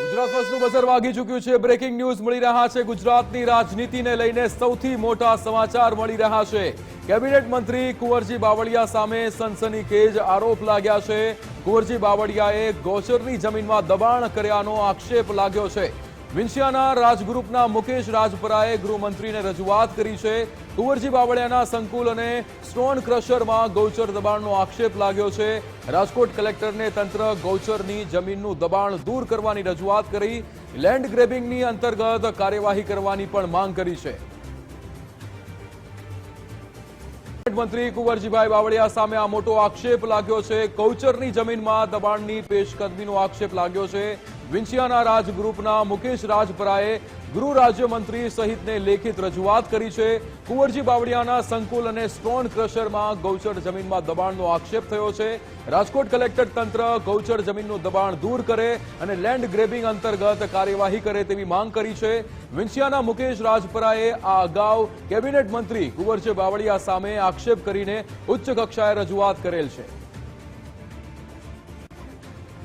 ગુજરાત ફર્સ્ટનું બજાર વાગી ચૂક્યું છે. બ્રેકિંગ ન્યૂઝ મળી રહ્યા છે. ગુજરાતની રાજનીતિને લઈને સૌથી મોટા સમાચાર મળી રહ્યા છે. કેબિનેટ મંત્રી કુંવરજી બાવળિયા સામે સનસનીખેજ આરોપ લાગ્યા છે. કુંવરજી બાવળિયાએ ગોચરની જમીનમાં દબાણ કર્યાનો આક્ષેપ લાગ્યો છે. વિંછિયાના રાજગ્રુપના મુકેશ રાજપરાએ ગૃહમંત્રીને રજૂઆત કરી છે. કુંવરજી બાવળિયાના સંકુલ અને સ્ટોન ક્રશરમાં ગૌચર દબાણનો આક્ષેપ લાગ્યો છે. રાજકોટ કલેક્ટરને તંત્ર ગૌચરની જમીનનું દબાણ દૂર કરવાની રજૂઆત કરી. લેન્ડ ગ્રેબિંગની અંતર્ગત કાર્યવાહી કરવાની પણ માંગ કરી છે. મંત્રી કુંવરજીભાઈ બાવળિયા સામે આ મોટો આક્ષેપ લાગ્યો છે. કૌચરની જમીનમાં દબાણની પેશકદમીનો આક્ષેપ લાગ્યો છે. વિંછિયાના રાજ ગ્રુપના મુકેશ રાજપરાએ ગૃહ રાજ્યમંત્રી સહિતને લેખિત રજૂઆત કરી છે. કુંવરજી બાવળિયાના સંકુલ અને સ્ટોન ક્રશરમાં ગૌચર જમીનમાં દબાણનો આક્ષેપ થયો છે. રાજકોટ કલેક્ટર તંત્ર ગૌચર જમીનનું દબાણ દૂર કરે અને લેન્ડ ગ્રેબિંગ અંતર્ગત કાર્યવાહી કરે તેવી માંગ કરી છે. વિંછિયાના મુકેશ રાજપરાએ આ અગાઉ કેબિનેટ મંત્રી કુંવરજી બાવળિયા સામે આક્ષેપ કરીને ઉચ્ચ કક્ષાએ રજૂઆત કરેલ છે.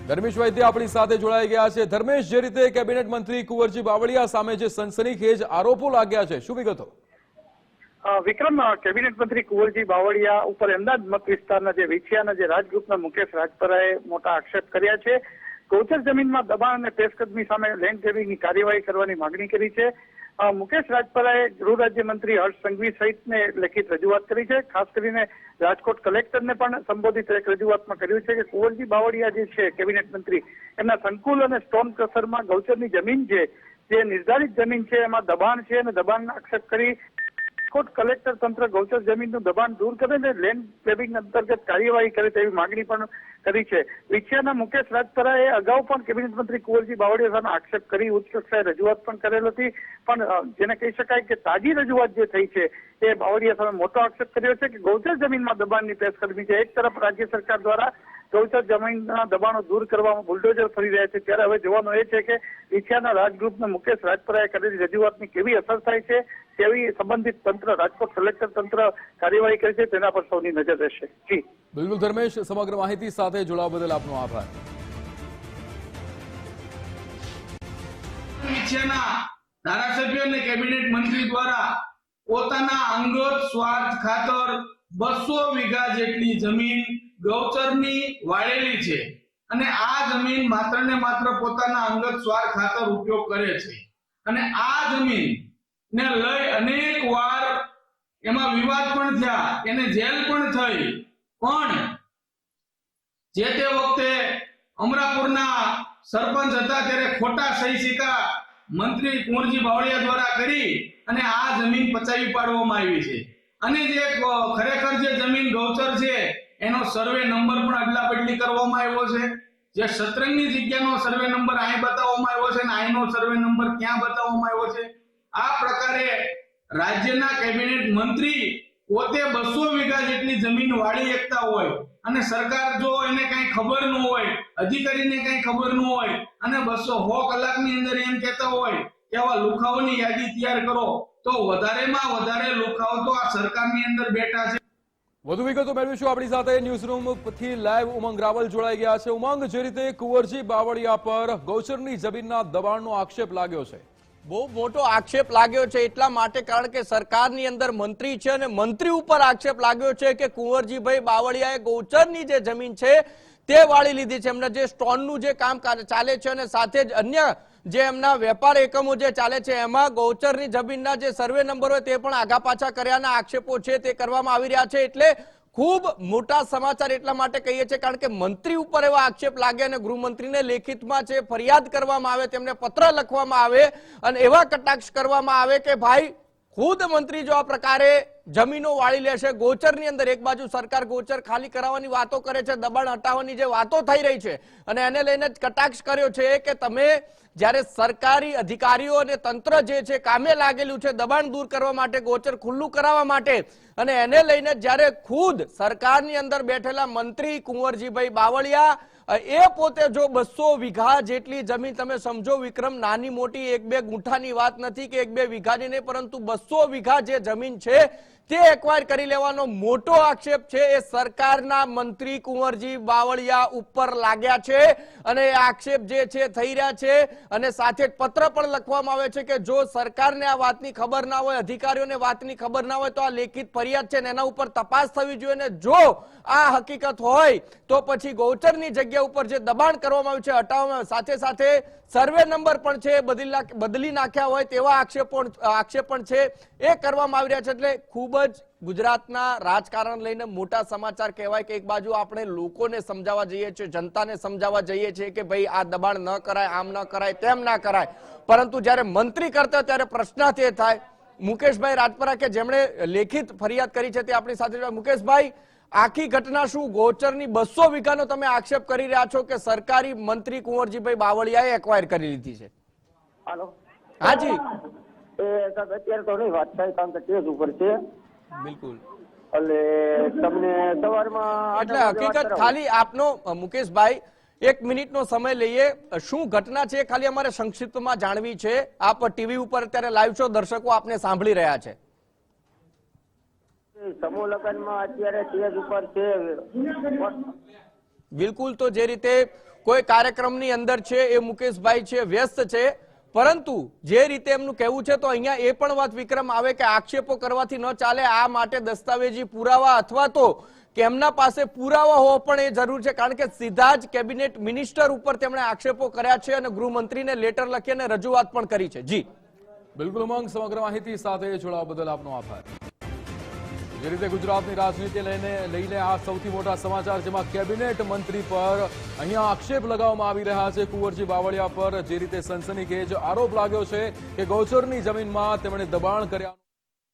ધર્મેશ વૈદ્ય આપણી સાથે જોડાઈ ગયા છે. ધર્મેશ, જે રીતે કેબિનેટ મંત્રી કુંવરજી બાવળિયા સામે જે સનસનીખેજ આરોપો લાગ્યા છે, શું વિગતો? વિક્રમ કેબિનેટ મંત્રી કુંવરજી બાવળિયા ઉપર અમદાવાદ મત વિસ્તારના જે વિછિયાના જે રાજગ્રુપના મુકેશ રાજપરાએ મોટા આક્ષેપ કર્યા છે. ગૌચર જમીનમાં દબાણ અને પેશકદમી સામે લેન્ડ ગ્રેબિંગની કાર્યવાહી કરવાની માંગણી કરી છે. મુકેશ રાજપરાએ ગૃહ રાજ્યમંત્રી હર્ષ સંઘવી સહિતને લેખિત રજૂઆત કરી છે. ખાસ કરીને રાજકોટ કલેક્ટરને પણ સંબોધિત એક રજૂઆતમાં કર્યું છે કે કુંવરજી બાવળિયા જે છે, કેબિનેટ મંત્રી, એમના સંકુલ અને સ્ટોન ક્રશરમાં ગૌચરની જમીન છે, જે નિર્ધારિત જમીન છે, એમાં દબાણ છે અને દબાણનો આક્ષેપ કરી રાજકોટ કલેક્ટર તંત્ર ગૌચર જમીનનું દબાણ દૂર કરે ને લેન્ડ ગ્રેબિંગ અંતર્ગત કાર્યવાહી કરે તેવી માંગણી પણ કરી છે. વિછિયાના મુકેશ રાજપરાએ અગાઉ પણ કેબિનેટ મંત્રી કુંવરજી બાવળીયા સામે આક્ષેપ કરી, ઉચ્ચ કક્ષાએ રજૂઆત પણ કરેલ હતી. પણ જેને કહી શકાય કે તાજી રજૂઆત જે થઈ છે, એ બાવળીયા સામે મોટો આક્ષેપ કર્યો છે કે ગૌચર જમીનમાં દબાણની પેશ કરવી છે. એક તરફ રાજ્ય સરકાર દ્વારા ગૌચર જમીનના દબાણો દૂર કરવામાં બુલડોઝર ફરી રહ્યા છે. ત્યારે હવે જોવાનું એ છે કે ઈચ્છાના રાજગ્રુપના મુકેશ રાજપરાએ કરેલી રજૂઆતની કેવી અસર થાય છે તેવી સંબંધિત તંત્ર રાજકોટ કલેક્ટર તંત્ર કાર્યવાહી કરે છે તેના પર સૌની નજર રહેશે. જી. બિલકુલ ધર્મેશ સમગ્ર માહિતી સાથે જોડાવા બદલ આપનો આભાર. વિછેના ધારાસભ્ય અને કેબિનેટ મંત્રી દ્વારા પોતાના અંગત સ્વાર્થ ખાતર બસો વીઘા જેટલી જમીન ગૌચરની વાળેલી છે અને આ જમીન માત્ર ને માત્ર પોતાના અંગત સ્વાર ખાતર ઉપયોગ કરે છે. અને આ જમીન ને લઈ અનેક વાર એમાં વિવાદ પણ થયા, એને જેલ પણ થઈ. પણ જે તે વખતે અમરાપુરના સરપંચ હતા ત્યારે ખોટા સહી સિક્કા મંત્રી કુંવરજી બાવળિયા દ્વારા કરી અને આ જમીન પચાવી પાડવામાં આવી છે. અને જે ખરેખર જે જમીન ગૌચર છે એનો સર્વે નંબર પણ અદલા બદલી કરવામાં આવ્યો છે. જે સતરંગની જગ્યાનો સર્વે નંબર અહીં બતાવવામાં આવ્યો છે અને અહીંનો સર્વે નંબર ક્યાં બતાવવામાં આવ્યો છે? આ પ્રકારે રાજ્યના કેબિનેટ મંત્રી પોતે બસો વીઘા જેટલી જમીન વાળી એકતા હોય અને સરકાર જો એને કઈ ખબર ન હોય, અધિકારીને કઈ ખબર ન હોય અને બસો સો કલાકની અંદર એમ કહેતા હોય કે આવા લુખાઓની યાદી તૈયાર કરો, તો વધારેમાં વધારે લુખાઓ તો આ સરકારની અંદર બેઠા છે. વધુ વિગતો મેળવીશું આપણી સાથે ન્યૂઝરૂમથી લાઈવ ઉમંગ રાવલ જોડાઈ ગયા છે. ઉમંગ, જે રીતે કુંવરજી બાવળિયા પર ગૌચરની જમીનના દબાણનો આક્ષેપ લાગ્યો છે. બહુ મોટો આક્ષેપ લાગ્યો છે એટલા માટે કારણ કે સરકારની અંદર મંત્રી છે અને મંત્રી ઉપર આક્ષેપ લાગ્યો છે કે કુંવરજીભાઈ બાવળિયાએ ગૌચરની જે જમીન છે તે વાળી લીધી છે. એમના જે સ્ટોનનું જે કામ ચાલે છે અને સાથે જ અન્ય જે એમના વેપાર એકમો જે ચાલે છે, એમાં ગૌચરની જમીનના જે સર્વે નંબર હોય તે પણ આગા પાછા કર્યાના આક્ષેપો છે તે કરવામાં આવી રહ્યા છે. એટલે ખૂબ મોટા સમાચાર એટલા માટે કહીએ છીએ કારણ કે મંત્રી ઉપર એવા આક્ષેપ લાગે અને ગૃહમંત્રીને લેખિતમાં છે ફરિયાદ કરવામાં આવે, તેમને પત્ર લખવામાં આવે અને એવા કટાક્ષ કરવામાં આવે કે ભાઈ, ખુદ મંત્રી જો આ પ્રકારે જમીનો વાળી લેશે ગોચરની અંદર એક બાજુ સરકાર ગોચર ખાલી કરાવવાની વાતો કરે છે, દબાણ હટાવવાની જે વાતો થઈ રહી છે, અને એને લઈને જ કટાક્ષ કર્યો છે કે તમે જ્યારે સરકારી અધિકારીઓ અને તંત્ર જે છે કામે લાગેલું છે, દબાણ દૂર કરવા માટે, ગોચર ખુલ્લું કરાવવા માટે, અને એને લઈને જ્યારે ખુદ સરકારની અંદર બેઠેલા મંત્રી કુંવરજીભાઈ બાવળિયા એ પોતે જો બસો વીઘા જેટલી જમીન તમે સમજો, વિક્રમ નાની મોટી એક બે ગુંઠાની વાત નથી કે એક બે વીઘાની નહીં, પરંતુ બસો વીઘા જે જમીન છે તે એક્વાયર કરી લેવાનો મોટો આક્ષેપ છે એ સરકારના મંત્રી કુંવરજી બાવળિયા ઉપર લાગ્યા છે. અને આક્ષેપ જે છે થઈ રહ્યા છે. અને સાથે પત્ર પણ લખવામાં આવે છે કે જો સરકારને આ વાતની ખબર ના હોય, અધિકારીઓને વાતની ખબર ના હોય તો આ લેખિત ફરિયાદ છે એના ઉપર તપાસ થવી જોઈએ ને જો આ હકીકત હોય તો પછી ગૌચરની જગ્યા ઉપર જે દબાણ કરવામાં આવ્યું છે, હટાવવામાં. સાથે સાથે સર્વે નંબર પણ છે બદલી નાખ્યા હોય તેવા આક્ષેપો આક્ષેપ પણ છે એ કરવામાં આવી રહ્યા છે. એટલે ખૂબ જ ગુજરાતના રાજકારણ લઈને મોટા સમાચાર કહેવાય કે એક બાજુ આપણે લોકોને સમજાવવા જઈએ છીએ જનતાને સમજાવવા જઈએ છીએ કે ભાઈ આ દબાણ ન કરાય આમ ન કરાય તેમ ના કરાય. પરંતુ જ્યારે મંત્રી કરતા ત્યારે પ્રશ્નાર્થ એ થાય. મુકેશભાઈ રાજપરા કે જેમણે લેખિત ફરિયાદ કરી છે તે આપણી સાથે મુકેશભાઈ આખી ઘટના શું? ગોચરની બસો વીઘાનો તમે આક્ષેપ કરી રહ્યા છો કે સરકારી મંત્રી કુંવરજીભાઈ બાવળિયાએ એક્વાયર કરી લીધી છે? હાલો. હાજી એ અત્યારે તો નહીં વાત થાય કારણ કે કેસ ઉપર છે. બિલકુલ. એટલે તમને સવારમાં એટલે હકીકત ખાલી આપનો મુકેશભાઈ એક મિનિટનો સમય લઈએ. શું ઘટના છે ખાલી અમારે સંક્ષિપ્તમાં જાણવી છે. આપ ટીવી ઉપર અત્યારે લાઈવ છો દર્શકો આપને સાંભળી રહ્યા છે. સમૂહ લગ્નમાં અત્યારે કેસ ઉપર છે. બિલકુલ તો જે રીતે કોઈ કાર્યક્રમની અંદર છે એ મુકેશભાઈ છે વ્યસ્ત છે. પરંતુ જે રીતે એમનું કહેવું છે, તો અહીંયા એ પણ વાત વિક્રમ આવે કે આક્ષેપો કરવાથી ન ચાલે, આ માટે દસ્તાવેજી પુરાવા અથવા તો કે એમના પાસે પુરાવા હોવા પણ એ જરૂર છે, કારણ કે સીધા જ કેબિનેટ મિનિસ્ટર ઉપર તેમણે આક્ષેપો કર્યા છે અને ગૃહમંત્રીને લેટર લખી અને રજૂઆત પણ કરી છે. જી. બિલકુલ ઉમંગ, સમગ્ર માહિતી સાથે જોડાવા બદલ આપનો આભાર. જે રીતે ગુજરાતની રાજનીતિ લઈને લઈને આ સૌથી મોટા સમાચાર જેમાં કેબિનેટ મંત્રી પર અહીંયા આક્ષેપ લગાવવામાં આવી રહ્યા છે. કુંવરજી બાવળિયા પર જે રીતે સનસનીખેજ આરોપ લાગ્યો છે કે ગૌચરની જમીનમાં તેમણે દબાણ કર્યા.